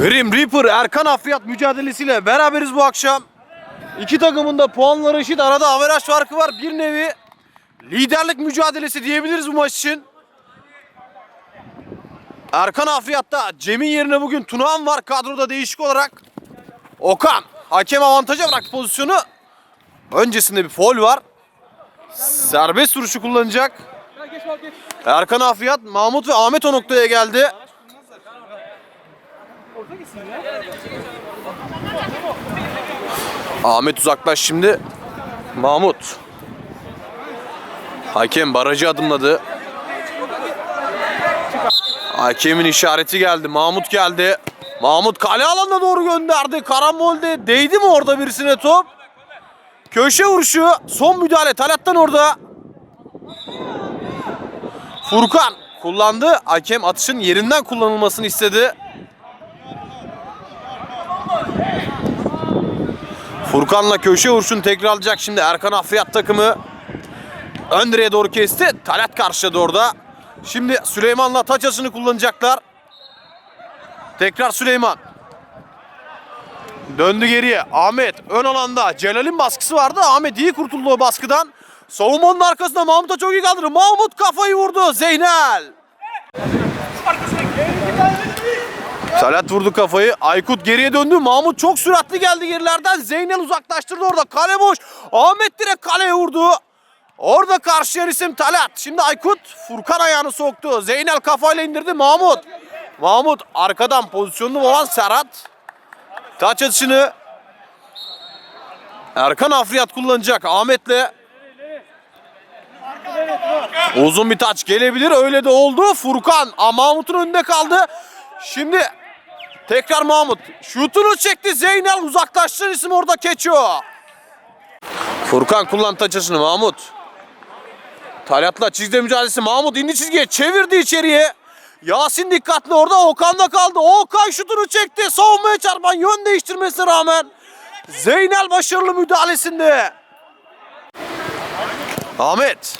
Grim Reaper Erkan Afriyat mücadelesiyle beraberiz bu akşam. İki takımın da puanları eşit. Arada averaj farkı var. Bir nevi liderlik mücadelesi diyebiliriz bu maç için. Erkan Afriyat'ta Cem'in yerine bugün Tunağan var kadroda değişik olarak. Okan hakem avantaja bıraktı pozisyonu. Öncesinde bir foul var. Serbest vuruşu kullanacak. Erkan Afriyat, Mahmut ve Ahmet o noktaya geldi. Ahmet uzaklaş şimdi. Mahmut. Hakem barajı adımladı. Hakemin işareti geldi. Mahmut geldi. Mahmut kale alanına doğru gönderdi. Karambolde değdi mi orada birisine top? Köşe vuruşu. Son müdahale. Talat'tan orada. Furkan kullandı. Hakem atışın yerinden kullanılmasını istedi. Furkan'la köşe vuruşunu tekrarlayacak şimdi Erkan Afriyat takımı. Ön doğru kesti. Talat karşıladı orada. Şimdi Süleyman'la taç atışını kullanacaklar. Tekrar Süleyman. Döndü geriye. Ahmet ön alanda. Celal'in baskısı vardı. Ahmet iyi kurtuldu o baskıdan. Savunmanın arkasında Mahmut'a çok iyi kaldırdı. Mahmut kafayı vurdu. Zeynel. Talat vurdu kafayı. Aykut geriye döndü. Mahmut çok süratli geldi gerilerden. Zeynel uzaklaştırdı orada. Kale boş. Ahmet direkt kaleye vurdu. Orada karşılayan isim Talat. Şimdi Aykut Furkan ayağını soktu. Zeynel kafayla indirdi. Mahmut. Mahmut arkadan pozisyonlu olan Serhat. Taç atışını Erkan Afriyat kullanacak Ahmet'le. Uzun bir taç gelebilir. Öyle de oldu. Furkan Mahmut'un önünde kaldı. Şimdi tekrar Mahmut. Şutunu çekti. Zeynel uzaklaştıran isim orada Keço. Furkan kullan taç atışını Mahmut. Talat'la çizgi mücadelesi. Mahmut indi çizgiye çevirdi içeriye. Yasin dikkatli orada Okan'da kaldı. Okan şutunu çekti. Savunmaya çarpan yön değiştirmesine rağmen Zeynel başarılı müdahalesinde. Ahmet.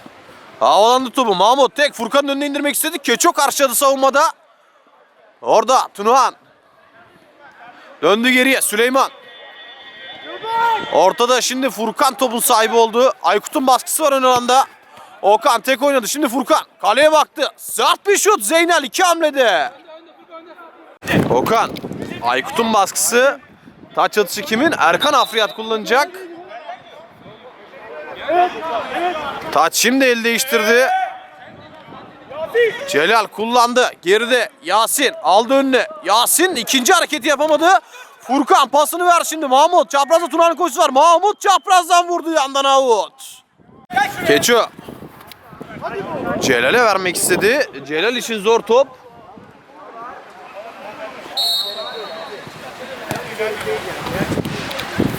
Havalandı topu. Mahmut tek Furkan'ın önüne indirmek istedi. Keço karşıladı savunmada. Orada Tunuhan. Döndü geriye Süleyman. Ortada şimdi Furkan topun sahibi oldu. Aykut'un baskısı var ön alanda. Okan tek oynadı. Şimdi Furkan kaleye baktı. Sert bir şut Zeynel iki hamlede. Okan. Aykut'un baskısı. Taç atışı kimin? Erkan Afriyat kullanacak. Taç şimdi el değiştirdi. Celal kullandı. Geride Yasin aldı önüne. Yasin ikinci hareketi yapamadı. Furkan pasını ver şimdi. Mahmut çaprazda Tuna'nın koşusu var. Mahmut çaprazdan vurdu yandan out. Keço. Celal'e vermek istedi. Celal için zor top.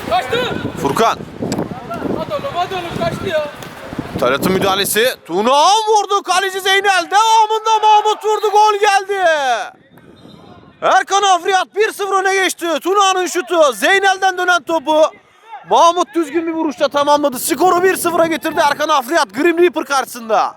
Kaçtı. Furkan. Hadi oğlum hadi oğlum kaçtı ya. Talat'ın müdahalesi. Tunağan vurdu. Kaleci Zeynel. Devamında Mahmut vurdu. Gol geldi. Erkan Afriyat 1-0 öne geçti. Tunağan'ın şutu. Zeynel'den dönen topu. Mahmut düzgün bir vuruşla tamamladı. Skoru 1-0'a getirdi Erkan Afriyat Grim Reaper karşısında.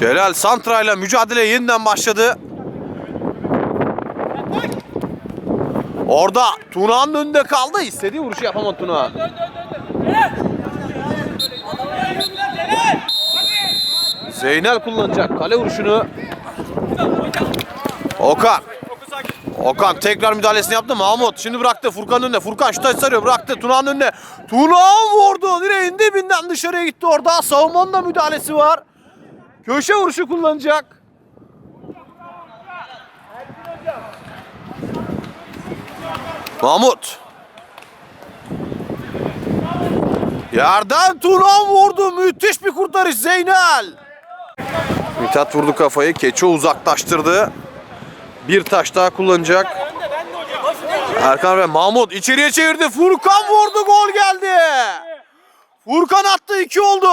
Celal Santra ile mücadele yeniden başladı. Orada Tuna'nın önünde kaldı. İstediği vuruşu yapamadı Tuna. Zeynel kullanacak kale vuruşunu. Okan. Okan tekrar müdahalesini yaptı. Mahmut şimdi bıraktı Furkan'ın önüne. Furkan şu taşı sarıyor bıraktı Tuna'nın önüne. Tuna vurdu. Direğin dibinden dışarıya gitti orada. Savunmanın da müdahalesi var. Köşe vuruşu kullanacak. Mahmut. Yerden Turan vurdu. Müthiş bir kurtarış Zeynel. Mithat vurdu kafayı. Keço uzaklaştırdı. Bir taş daha kullanacak. Erkan ve Mahmut içeriye çevirdi. Furkan vurdu. Gol geldi. Furkan attı. iki oldu.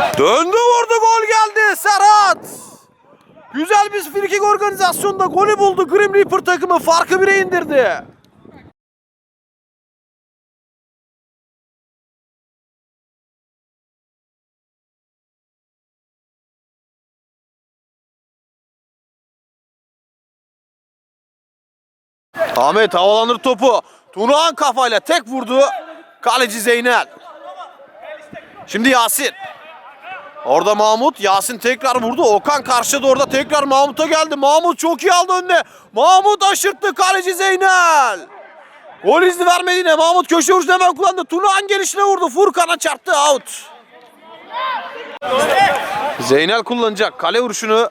Döndü vurdu gol geldi Serhat. Güzel bir frikik organizasyonda golü buldu Grim Reaper takımı farkı bire indirdi. Ahmet havalanır topu. Tunağan kafayla tek vurdu. Kaleci Zeynel. Şimdi Yasin. Orada Mahmut. Yasin tekrar vurdu. Okan karşıda orada tekrar Mahmut'a geldi. Mahmut çok iyi aldı önüne. Mahmut aşırttı kaleci Zeynel. Gol izni vermedi yine. Mahmut köşe vuruşunu hemen kullandı. Tunağan gelişine vurdu. Furkan'a çarptı. Out. Zeynel kullanacak kale vuruşunu.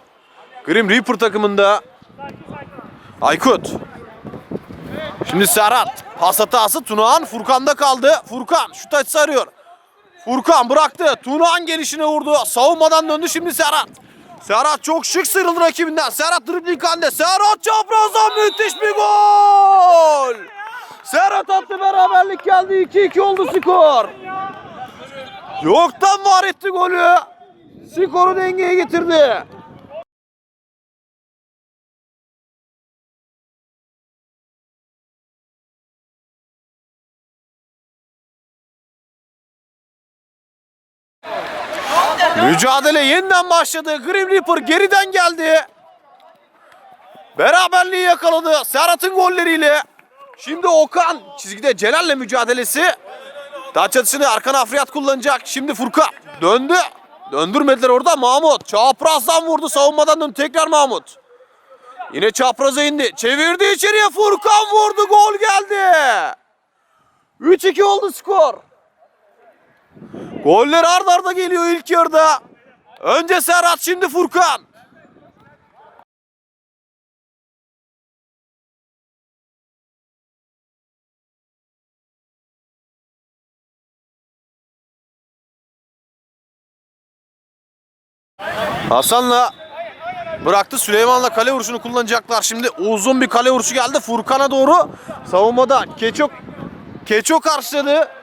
Grim Reaper takımında. Aykut. Şimdi Serhat. Pas hatası Tunağan Furkan'da kaldı. Furkan şut açısı arıyor. Furkan bıraktı. Tunağan gelişine vurdu. Savunmadan döndü şimdi Serhat. Serhat çok şık sıyrıldı rakibinden. Serhat dribling halinde. Serhat çaprazdan müthiş bir gol. Serhat attı beraberlik geldi. 2-2 oldu skor. Yoktan var etti golü. Skoru dengeye getirdi. Mücadele yeniden başladı. Grim Reaper geriden geldi. Beraberliği yakaladı Serhat'ın golleriyle. Şimdi Okan çizgide Celal'le mücadelesi. Taç atışını Arkan Afriyat kullanacak. Şimdi Furkan döndü. Döndürmediler orada Mahmut. Çaprazdan vurdu savunmadan döndü. Tekrar Mahmut. Yine çapraza indi. Çevirdi içeriye Furkan vurdu. Gol geldi. 3-2 oldu skor. Goller ard arda geliyor ilk yarıda. Önce Serhat şimdi Furkan. Hasan'la bıraktı. Süleyman'la kale vuruşunu kullanacaklar. Şimdi uzun bir kale vuruşu geldi Furkan'a doğru. Savunmada Keço Keço karşıladı.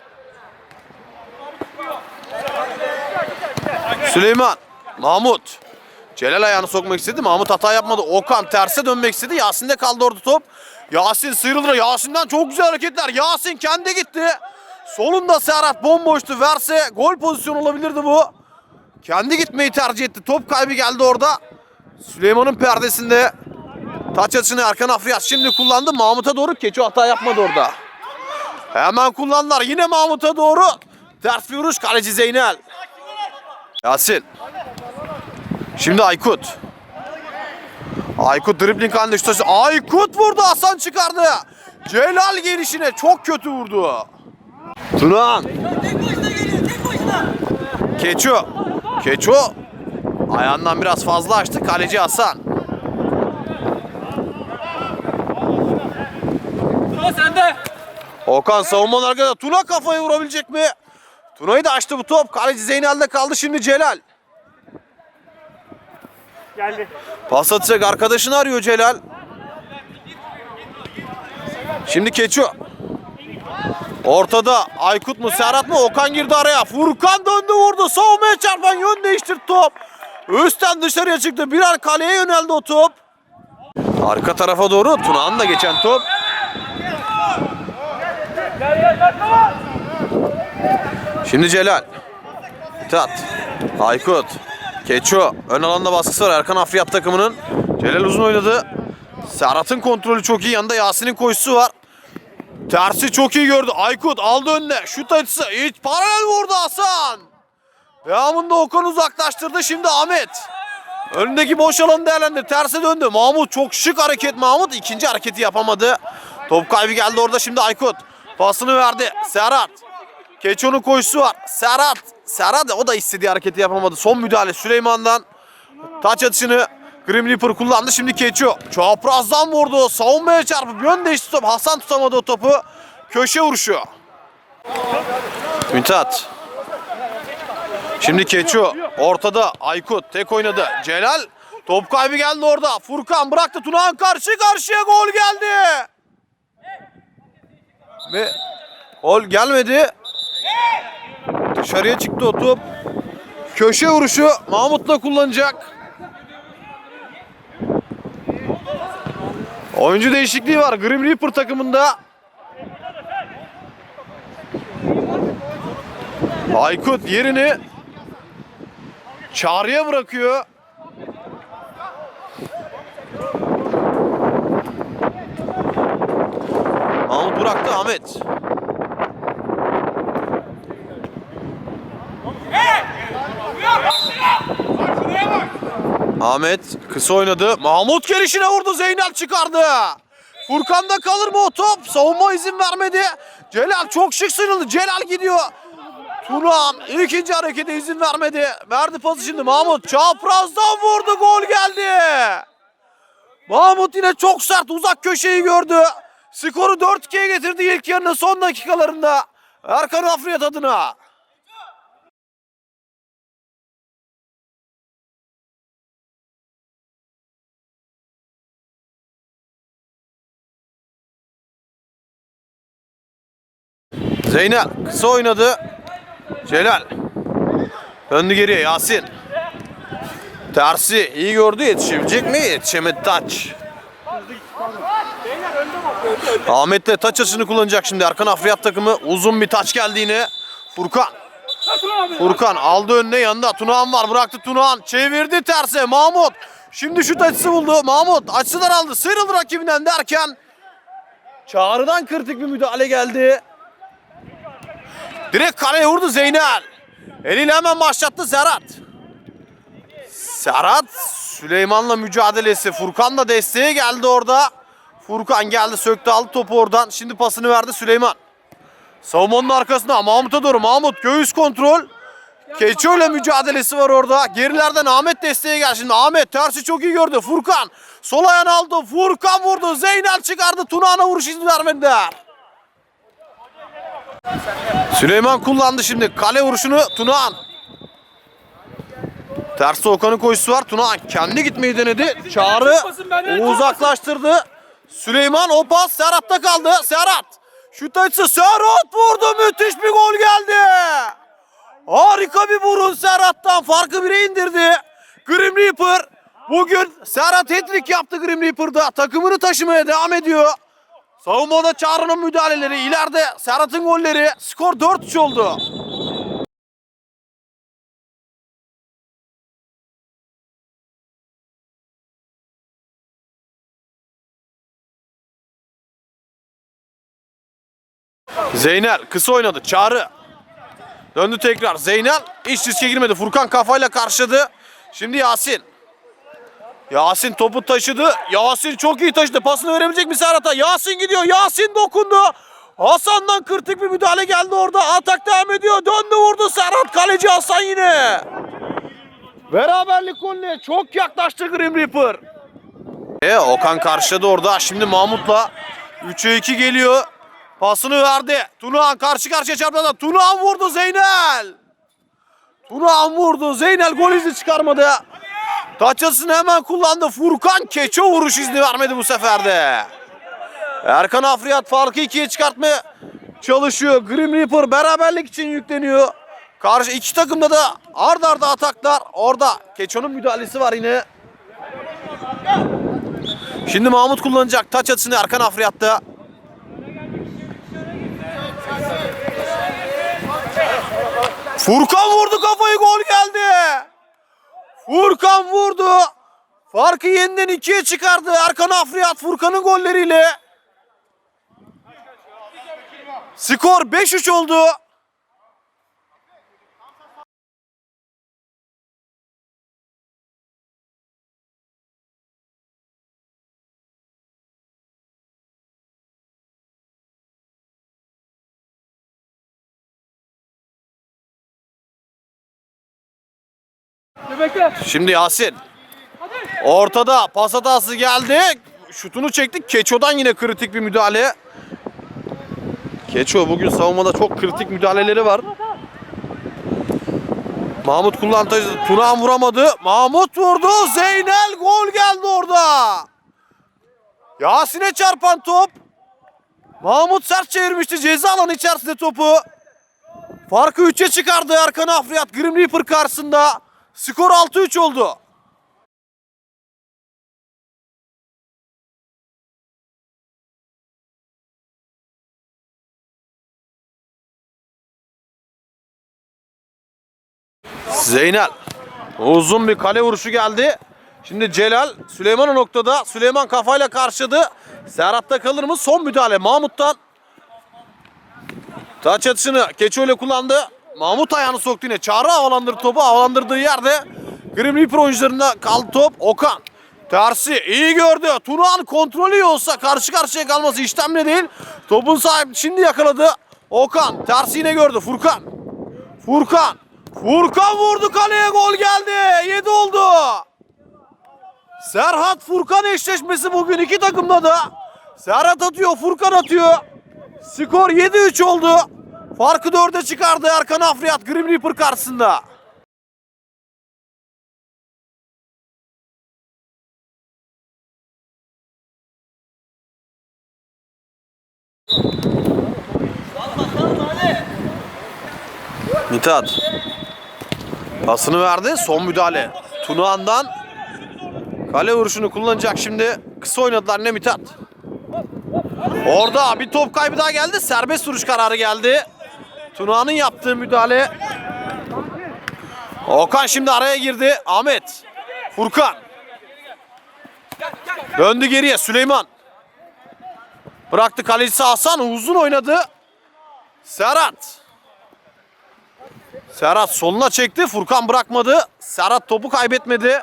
Süleyman, Mahmut. Celal ayağını sokmak istedi. Mahmut hata yapmadı. Okan terse dönmek istedi. Yasin'de kaldı orada top. Yasin sıyrıldı. Yasin'den çok güzel hareketler. Yasin kendi gitti. Solunda Serhat bomboştu. Verse gol pozisyonu olabilirdi bu. Kendi gitmeyi tercih etti. Top kaybı geldi orada. Süleyman'ın perdesinde. Taç atışını Erkan Afriyat şimdi kullandı. Mahmut'a doğru Keço hata yapmadı orada. Hemen kullandılar. Yine Mahmut'a doğru. Ters bir vuruş kaleci Zeynel. Yasin. Şimdi Aykut. Aykut dribbling halinde şut açtı. Aykut vurdu Hasan çıkardı. Celal gelişine çok kötü vurdu. Tunan. Keço. Keço. Ayağından biraz fazla açtı. Kaleci Hasan. Tuna sende. Okan savunmanın arkasında Tuna kafayı vurabilecek mi? Tuna'yı da açtı bu top. Kaleci Zeynel'de kaldı şimdi Celal. Geldi. Pas atacak arkadaşını arıyor Celal. Şimdi Keço. Ortada Aykut mu Serhat mı? Okan girdi araya. Furkan döndü vurdu. Savunmaya çarpan yön değiştirdi top. Üstten dışarıya çıktı. Birer kaleye yöneldi o top. Arka tarafa doğru Tuna'nın da geçen top. Şimdi Celal. Tat. Aykut. Keço. Ön alanda baskısı var Erkan Afriyat takımının. Celal uzun oynadı. Serhat'ın kontrolü çok iyi. Yanında Yasin'in koşusu var. Tersi çok iyi gördü. Aykut aldı önüne. Şut açısı. Hiç paralel vurdu Hasan. Devamında Okan uzaklaştırdı. Şimdi Ahmet. Önündeki boş alanı değerlendi. Terse döndü. Mahmut çok şık hareket Mahmut. ikinci hareketi yapamadı. Top kaybı geldi orada şimdi Aykut. Pasını verdi. Serhat. Keço'nun koşusu var. Serhat. Serhat o da istediği hareketi yapamadı. Son müdahale Süleyman'dan. Taç atışını Grim Reaper kullandı. Şimdi Keço. Çaprazdan vurdu. Savunmaya çarpıp yön değişti top. Hasan tutamadı o topu. Köşe vuruşu. Mithat. Şimdi Keço. Ortada Aykut. Tek oynadı. Celal. Top kaybı geldi orada. Furkan bıraktı. Tunağan karşı karşıya gol geldi. Ve gol gelmedi. Dışarıya çıktı o top. Köşe vuruşu Mahmut'la kullanacak. Oyuncu değişikliği var Grim Reaper takımında. Aykut yerini Çağrı'ya bırakıyor. Mahmut bıraktı Ahmet. Ahmet kısa oynadı. Mahmut gelişine vurdu. Zeynel çıkardı. Furkan'da kalır mı o top? Savunma izin vermedi. Celal çok şık sıyrıldı. Celal gidiyor. Turan ikinci harekete izin vermedi. Verdi pası şimdi Mahmut. Çaprazdan vurdu. Gol geldi. Mahmut yine çok sert uzak köşeyi gördü. Skoru 4-2'ye getirdi ilk yarının son dakikalarında. Erkan Afriyat adına. Zeynel kısa oynadı. Celal. Döndü geriye Yasin. Tersi iyi gördü yetişebilecek mi? Yetişemedi taç. Ahmet de taç açısını kullanacak şimdi. Erkan Afriyat takımı uzun bir taç geldi yine. Furkan. Furkan aldı önüne yanında. Tunağan var bıraktı Tunağan. Çevirdi terse Mahmut. Şimdi şut açısı buldu. Mahmut açıdan aldı. Sıyrıldı rakibinden derken. Çağrı'dan kritik bir müdahale geldi. Direkt kaleye vurdu Zeynel. Eliyle hemen başlattı Serhat. Serhat Süleyman'la mücadelesi. Furkan da desteğe geldi orada. Furkan geldi söktü aldı topu oradan. Şimdi pasını verdi Süleyman. Savunmanın arkasında Mahmut'a doğru. Mahmut göğüs kontrol. Keço'yla mücadelesi var orada. Gerilerden Ahmet desteğe geldi. Şimdi Ahmet tersi çok iyi gördü. Furkan sol ayağını aldı. Furkan vurdu. Zeynel çıkardı. Tunağan'a vuruş izni vermediler. Süleyman kullandı şimdi. Kale vuruşunu Tunağan. Tersi Okan'ın koşusu var. Tunağan kendi gitmeyi denedi. Çağrı uzaklaştırdı. Süleyman o pas Serhat'ta kaldı. Serhat. Şut açısı Serhat vurdu. Müthiş bir gol geldi. Harika bir vurun Serhat'tan. Farkı bire indirdi. Grim Reaper bugün Serhat hat-trick yaptı Grim Reaper'da. Takımını taşımaya devam ediyor. Savunmada Çağrı'nın müdahaleleri, ileride Serhat'ın golleri. Skor 4-3 oldu. Zeynel kısa oynadı. Çağrı. Döndü tekrar. Zeynel hiç riske girmedi. Furkan kafayla karşıladı. Şimdi Yasin. Yasin topu taşıdı. Yasin çok iyi taşıdı. Pasını verebilecek mi Serhat'a? Yasin gidiyor. Yasin dokundu. Hasan'dan kritik bir müdahale geldi orada. Atak devam ediyor. Döndü vurdu Serhat. Kaleci Hasan yine. Beraberlik golüne çok yaklaştı Grim Reaper. E, Okan karşıladı orada. Şimdi Mahmut'la 3'e 2 geliyor. Pasını verdi. Tunağan karşı karşıya çarpmadan. Tunağan vurdu Zeynel. Tunağan vurdu. Zeynel gol izni çıkarmadı. Taçasını hemen kullandı. Furkan Keço vuruş izni vermedi bu sefer de. Erkan Afriyat farkı ikiye çıkartmaya çalışıyor. Grim Reaper beraberlik için yükleniyor. Karşı iki takımda da ard arda ataklar. Orada Keço'nun müdahalesi var yine. Şimdi Mahmut kullanacak taç atışını Erkan Afriyat'ta. Furkan vurdu kafayı gol geldi. Furkan vurdu. Farkı yeniden ikiye çıkardı. Erkan Afriyat Furkan'ın golleriyle. Skor 5-3 oldu. Şimdi Yasin. Ortada pas hatası geldi. Şutunu çektik. Keço'dan yine kritik bir müdahale. Keço bugün savunmada çok kritik müdahaleleri var. Mahmut kullandı. Turan vuramadı. Mahmut vurdu. Zeynel gol geldi orada. Yasin'e çarpan top. Mahmut sert çevirmişti ceza alanı içerisinde topu. Farkı 3'e çıkardı Erkan Afriyat Grim Reaper karşısında. Skor 6-3 oldu. Zeynel. Uzun bir kale vuruşu geldi. Şimdi Celal Süleyman o noktada. Süleyman kafayla karşıladı. Serhat'ta kalır mı? Son müdahale Mahmut'tan. Taç atışını Keço ile kullandı. Mahmut ayağını soktu yine. Çağrı havalandırdı topu. Havalandırdığı yerde Grim Reaper oyuncularında kaldı top. Okan. Tersi iyi gördü. Turan kontrolü olsa karşı karşıya kalması işlem bile değil. Topun sahibi şimdi yakaladı. Okan tersi yine gördü. Furkan. Furkan. Furkan vurdu kaleye gol geldi. 7 oldu. Serhat Furkan eşleşmesi bugün iki takımda da. Serhat atıyor, Furkan atıyor. Skor 7-3 oldu. Farkı 4'e çıkardı Erkan Afriyat Grim Reaper karşısında. Mithat. Pasını verdi. Son müdahale. Tunağan'dan kale vuruşunu kullanacak şimdi. Kısa oynadılar ne Mithat. Orada bir top kaybı daha geldi. Serbest vuruş kararı geldi. Tunağan'ın yaptığı müdahale. Okan şimdi araya girdi. Ahmet. Furkan. Döndü geriye Süleyman. Bıraktı kalecisi Hasan. Uzun oynadı. Serhat. Serhat soluna çekti. Furkan bırakmadı. Serhat topu kaybetmedi.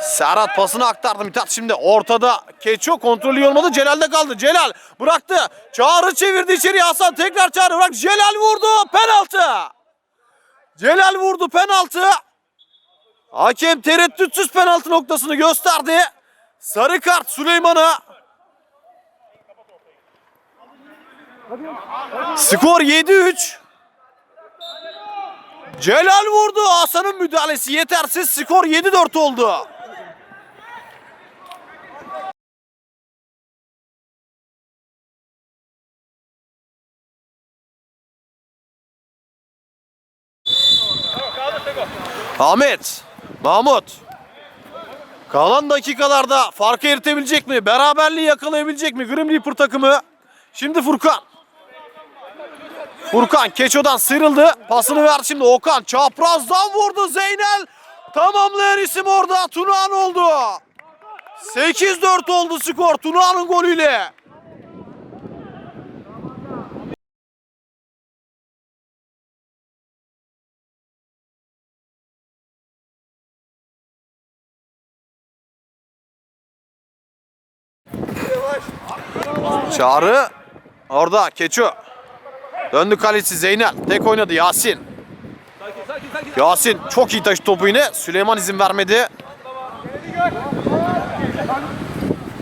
Serhat pasını aktardı Mithat şimdi ortada. Keço kontrolü olmadı. Celal'de kaldı. Celal bıraktı. Çağrı çevirdi içeriye. Hasan tekrar Çağrı bırak. Celal vurdu. Penaltı. Celal vurdu penaltı. Hakem tereddütsüz penaltı noktasını gösterdi. Sarı kart Süleyman'a. Skor 7-3. Celal vurdu. Hasan'ın müdahalesi yetersiz. Skor 7-4 oldu. Ahmet, Mahmut. Kalan dakikalarda farkı eritebilecek mi? Beraberliği yakalayabilecek mi? Grim Reaper takımı. Şimdi Furkan. Furkan Keço'dan sıyrıldı. Pasını verdi şimdi Okan. Çaprazdan vurdu Zeynel. Tamamlayan isim orada. Tunağan oldu. 8-4 oldu skor Tunağan'ın golüyle. Çağrı orada Keço. Döndü kaleci Zeynel. Tek oynadı Yasin. Yasin çok iyi taşı topu yine. Süleyman izin vermedi.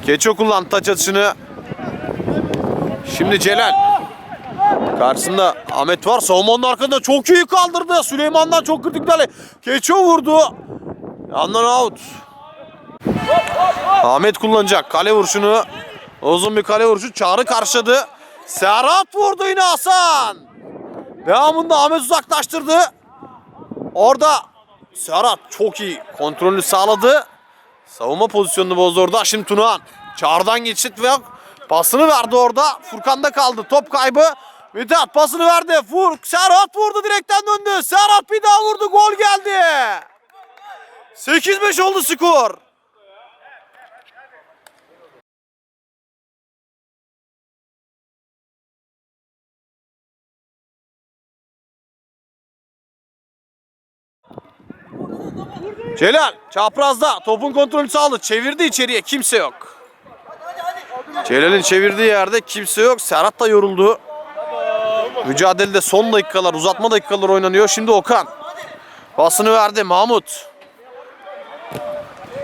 Keço kullandı taç atışını. Şimdi Celal. Karşısında Ahmet var. Savunmanın arkasında çok iyi kaldırdı. Süleyman'dan çok kritik müdahale. Keço vurdu. Yandan out. Ahmet kullanacak kale vuruşunu. Uzun bir kale vuruşu. Çağrı karşıladı. Serhat vurdu yine Hasan. Devamında Ahmet uzaklaştırdı. Orada Serhat çok iyi kontrolünü sağladı. Savunma pozisyonunu bozdu orada. Şimdi Tunağan. Çağrı'dan geçit ve pasını verdi orada. Furkan'da kaldı. Top kaybı. Mithat pasını verdi. Fur Serhat vurdu direkten döndü. Serhat bir daha vurdu. Gol geldi. 8-5 oldu skor. Celal çaprazda topun kontrolü sağladı. Çevirdi içeriye kimse yok. Celal'in çevirdiği yerde kimse yok. Serhat da yoruldu. Mücadelede son dakikalar, uzatma dakikalar oynanıyor. Şimdi Okan. Pasını verdi Mahmut.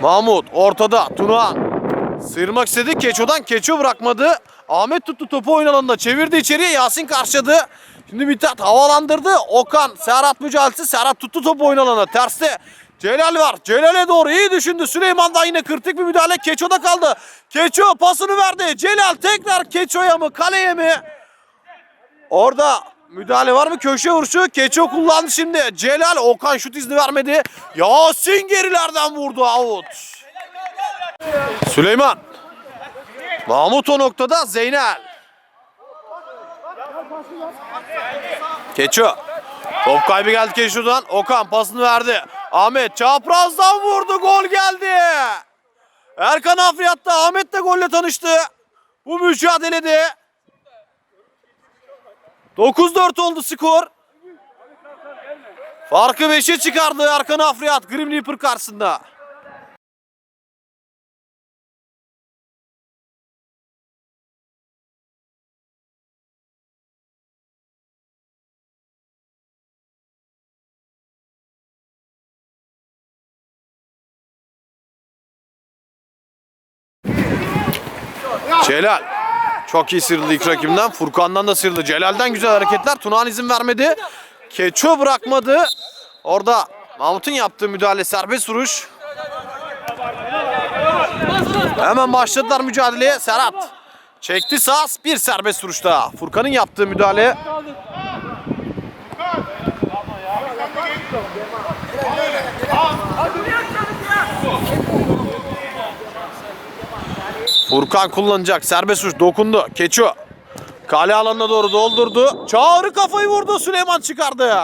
Mahmut ortada. Tunağan. Sıyırmak istedi. Keço'dan Keço bırakmadı. Ahmet tuttu topu oyun alanında. Çevirdi içeriye. Yasin karşıladı. Şimdi Mithat havalandırdı. Okan Serhat mücadelesi. Serhat tuttu topu oyun alanına. Terste Celal var. Celal'e doğru iyi düşündü. Süleyman'dan yine kritik bir müdahale. Keço'da kaldı. Keço pasını verdi. Celal tekrar Keço'ya mı kaleye mi? Orada müdahale var mı? Köşe vuruşu. Keço kullandı şimdi. Celal Okan şut izni vermedi. Yasin gerilerden vurdu out. Süleyman. Mahmut o noktada Zeynel. Keço. Top kaybı geldi Keço'dan. Okan pasını verdi. Ahmet çaprazdan vurdu. Gol geldi. Erkan Afriyat da Ahmet de golle tanıştı. Bu mücadelede 9-4 oldu skor. Farkı 5'e çıkardı Erkan Afriyat Grim Reaper karşısında. Celal. Çok iyi sıyrıldı ilk rakibinden. Furkan'dan da sıyrıldı. Celal'den güzel hareketler. Tunağan izin vermedi. Keço bırakmadı. Orada Mahmut'un yaptığı müdahale serbest vuruş. Hemen başladılar mücadeleye. Serhat. Çekti sağ bir serbest vuruşta. Furkan'ın yaptığı müdahale. Furkan kullanacak. Serbest vuruş dokundu. Keço. Kale alanına doğru doldurdu. Çağrı kafayı vurdu. Süleyman çıkardı.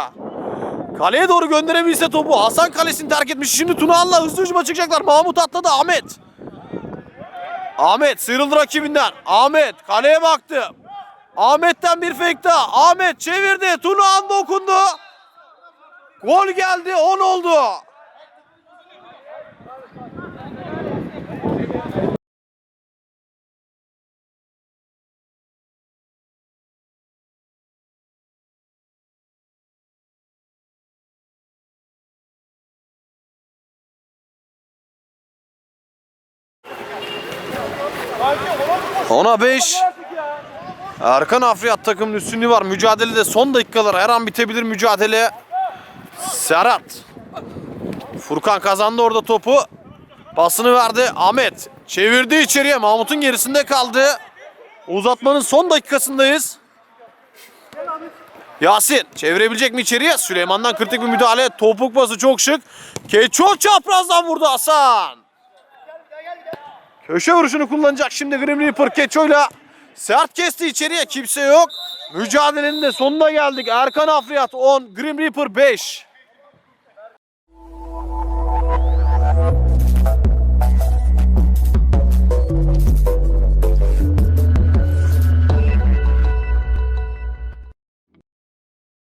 Kaleye doğru gönderebilse topu. Hasan kalesini terk etmiş. Şimdi Tunağan'la hızlı hücuma çıkacaklar. Mahmut atladı. Ahmet. Ahmet sıyrıldı rakibinden. Ahmet kaleye baktı. Ahmet'ten bir fake daha. Ahmet çevirdi. Tunağan dokundu. Gol geldi. 10 oldu. Ona 5. Erkan Afriyat takımının üstünlüğü var. Mücadelede son dakikalar her an bitebilir mücadele. Serhat. Furkan kazandı orada topu. Pasını verdi. Ahmet çevirdi içeriye. Mahmut'un gerisinde kaldı. Uzatmanın son dakikasındayız. Yasin çevirebilecek mi içeriye? Süleyman'dan kritik bir müdahale. Topuk pası çok şık. Keço çaprazdan vurdu Hasan. Köşe vuruşunu kullanacak şimdi Grim Reaper Keço'yla. Sert kesti içeriye kimse yok. Mücadelenin de sonuna geldik. Erkan Afriyat 10, Grim Reaper 5.